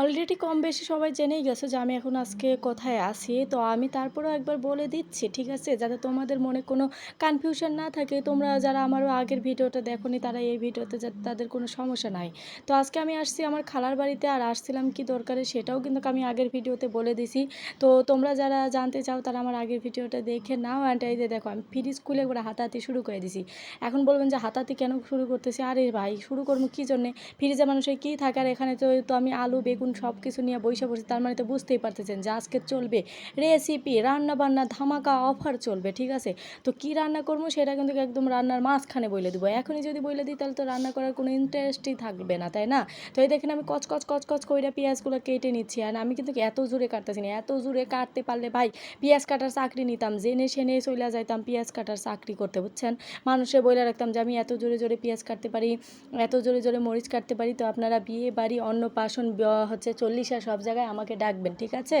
Already কম বেশি সবাই জেনেই গেছো যে আমি এখন আজকে কোথায় আছি। তো আমি তারপরেও একবার বলে দিচ্ছি, ঠিক আছে? যাতে তোমাদের মনে কোনো কনফিউশন না থাকে, তোমরা যারা আমারও আগের ভিডিওটা দেখোনি, তারা এই ভিডিওতে যাতে তাদের কোনো সমস্যা নাই। তো আজকে আমি আসছি আমার খালার বাড়িতে, আর আসছিলাম কি দরকারে সেটাও কিন্তু আমি আগের ভিডিওতে বলে দিছি। তো তোমরা যারা জানতে চাও, তারা আমার আগের ভিডিওটা দেখে নাও। অ্যান্ড এই যে দেখো, আমি ফ্রিজ স্কুলে করে হাতাহাতি শুরু করে দিছি। এখন বলবেন যে হাতাহাতি কেন শুরু করতেছি? আরে ভাই, শুরু করব কী জন্যে? ফ্রিজে মানুষের কী থাকে? আর এখানে তো আমি আলু, বেগুন সব কিছু নিয়ে বসে পড়ছি তার মানে তো বুঝতেই পারতেছেন যে আজকে চলবে রেসিপি রান্না বান্না ধামাকা অফার চলবে, ঠিক আছে? তো কি রান্না করব সেটা কিন্তু একদম রান্নার মাঝখানে বলে দেবো। এখনই যদি বলে দিই, তাহলে তো রান্না করার কোনো ইন্টারেস্টই থাকবে না, তাই না? তো এই দেখেন আমি কচ কচ কচ কচ কইরা পেঁয়াজগুলো কেটে নিচ্ছি। আর আমি কিন্তু এত জোরে কাটতেছি না, এত জোরে কাটতে পারলে ভাই পেঁয়াজ কাটার চাকরি নিতাম, জেনে সেনে চলে যাইতাম পেঁয়াজ কাটার চাকরি করতে, বুঝছেন? মানুষে বলে রাখতাম যে আমি এত জোরে জোরে পেঁয়াজ কাটতে পারি, এত জোরে জোরে মরিচ কাটতে পারি, তো আপনারা বিয়ে বাড়ি, অন্নপ্রাশন হচ্ছে চল্লিশা সব জায়গায় আমাকে ডাকবেন ঠিক আছে?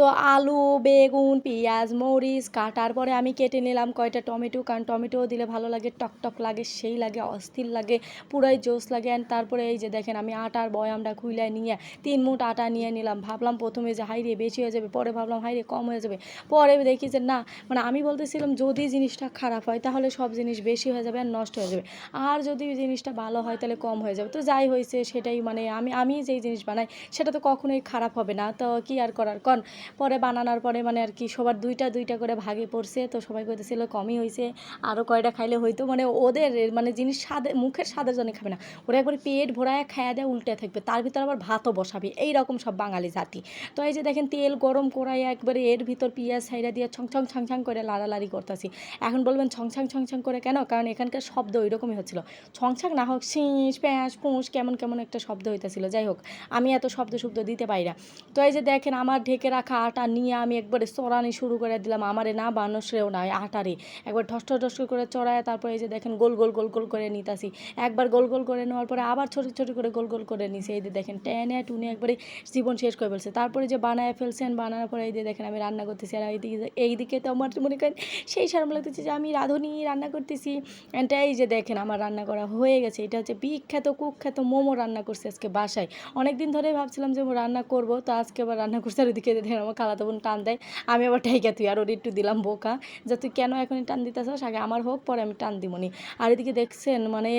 তো আলু, বেগুন, পেঁয়াজ, মরিচ কাটার পরে আমি কেটে নিলাম কয়টা টমেটো। কারণ টমেটোও দিলে ভালো লাগে টক টক লাগে, সেই লাগে, অস্থির লাগে, পুরাই জোস লাগে। অ্যান্ড তারপরে এই যে দেখেন আমি আটার বয়ামটা খুইলায় নিয়ে তিন মুঠ আটা নিয়ে নিলাম। ভাবলাম প্রথমে যে হাইরে বেশি হয়ে যাবে, পরে ভাবলাম হাইরে কম হয়ে যাবে। পরে দেখি যে না মানে আমি বলতেছিলাম যদি জিনিসটা খারাপ হয় তাহলে সব জিনিস বেশি হয়ে যাবে আর নষ্ট হয়ে যাবে। আর যদি জিনিসটা ভালো হয় তাহলে কম হয়ে যাবে। তো যাই হয়েছে সেটাই মানে আমি আমি যেই জিনিস বানাই সেটা তো কখনোই খারাপ হবে না। তো কি আর করার? কন পরে বানানোর পরে মানে আর কি সবার দুইটা দুইটা করে ভাগে পড়ছে, তো সবাই কইতেছিল কমই হয়েছে আরও কয়টা খাইলে হয়তো মানে ওদের মানে জিনিস স্বাদে, মুখের স্বাদের জন্য খাবে না। ওরা একবার পেট ভরায় খায়া দেয় উল্টে থাকবে, তার ভিতর আবার ভাতও বসাবে এই রকম সব বাঙালি জাতি। তো এই যে দেখেন তেল গরম করাই একবারে এর ভিতর পিঁয়াজ সাইডা দিয়ে ছং ছং ছং ছং করে লাড়ালাড়ি করতেছি। এখন বলবেন ছং ছং ছং ছং করে কেন? কারণ এখানকার শব্দ ওই রকমই হচ্ছিল। ছং ছং না হোক শিঁস প্যাঁচ পুঁস কেমন কেমন একটা শব্দ হইতেছিল। যাই হোক, আমি এত শব্দ শব্দ দিতে পারি না। তো এই যে দেখেন আমার ঢেকে রাখা আটা নিয়ে আমি একবারে চড়ানি শুরু করে দিলাম। আমারে না বানসরেও না আটারে। একবার ঢস ঢস করে চড়ায় তারপরে এই যে দেখেন গোল গোল গোল গোল করে নিতাছি। একবার গোল গোল করে নেওয়ার পরে আবার ছোটো ছোটো করে গোল গোল করে নিছি। এই যে দেখেন টেনে টুনে একবারে জীবন শেষ করে ফেলছে। তারপরে যে বানায় ফেলছেন, বানানোর পরে এই যে দেখেন আমি রান্না করতেছি। আর এইদিকে এইদিকে তো আমার মনে করেন সেই সারম লাগতেছে যে আমি রাঁধুনি, রান্না করতেছি। এটা এই যে দেখেন আমার রান্না করা হয়ে গেছে। এটা হচ্ছে বিখ্যাত, কুখ্যাত মোমো রান্না করছে আজকে বাসায়। অনেক দিন ধরেই ভাবছিলাম যে রান্না করব, তো আজকে আবার রান্না করছে। আর ওদিকে দেখেন আমার খালাতো বোন টান দেয়, আমি আবার ঠাইকা তুই, আর ওর একটু দিলাম বোকা, যে তুই কেন এখনই টান দিতেছ আগে আমার হোক, পরে আমি টান দিবনি আর এদিকে দেখছেন মানে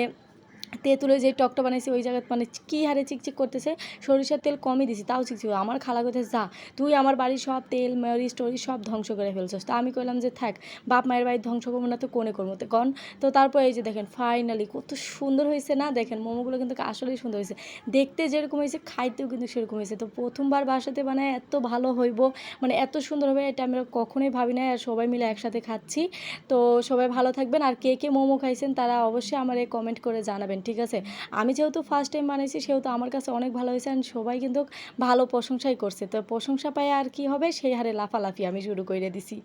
তেঁতুলের যে টকটা বানাইছি, ওই জায়গায় মানে কী হারে চিকচিক করতেছে, সরিষার তেল কমই দিছি, তাও চিকচিক আমার খালা কোথায় যা, তুই আমার বাড়ির সব তেল, মরিচ টরিচ সব ধ্বংস করে ফেলছিস। তা আমি কইলাম যে, থাক, বাপ মায়ের বাড়ি ধ্বংস করব না তো কোনে করব? তো কন, তো তারপর এই যে দেখেন ফাইনালি কত সুন্দর হয়েছে না? দেখেন, মোমোগুলো কিন্তু আসলেই সুন্দর হয়েছে। দেখতে যেরকম হয়েছে, খাইতেও কিন্তু সেরকম হয়েছে। তো প্রথমবার বাসাতে বানায় এত ভালো হইব মানে এত সুন্দর হবে, এটা আমরা কখনোই ভাবি না, আর সবাই মিলে একসাথে খাচ্ছি। তো সবাই ভালো থাকবেন, আর কে কে মোমো খাইছেন, তারা অবশ্যই আমার এই কমেন্ট করে জানাবেন। ঠিক আছে? আমি যেহেতু ফার্স্ট টাইম বানিয়েছি সেহেতু আমার কাছে অনেক ভালো হয়েছে অ্যান্ড সবাই কিন্তু ভালো প্রশংসাই করছে। তো প্রশংসা পাই আর কি হবে? সেই হারে লাফালাফি আমি শুরু করে দিছি।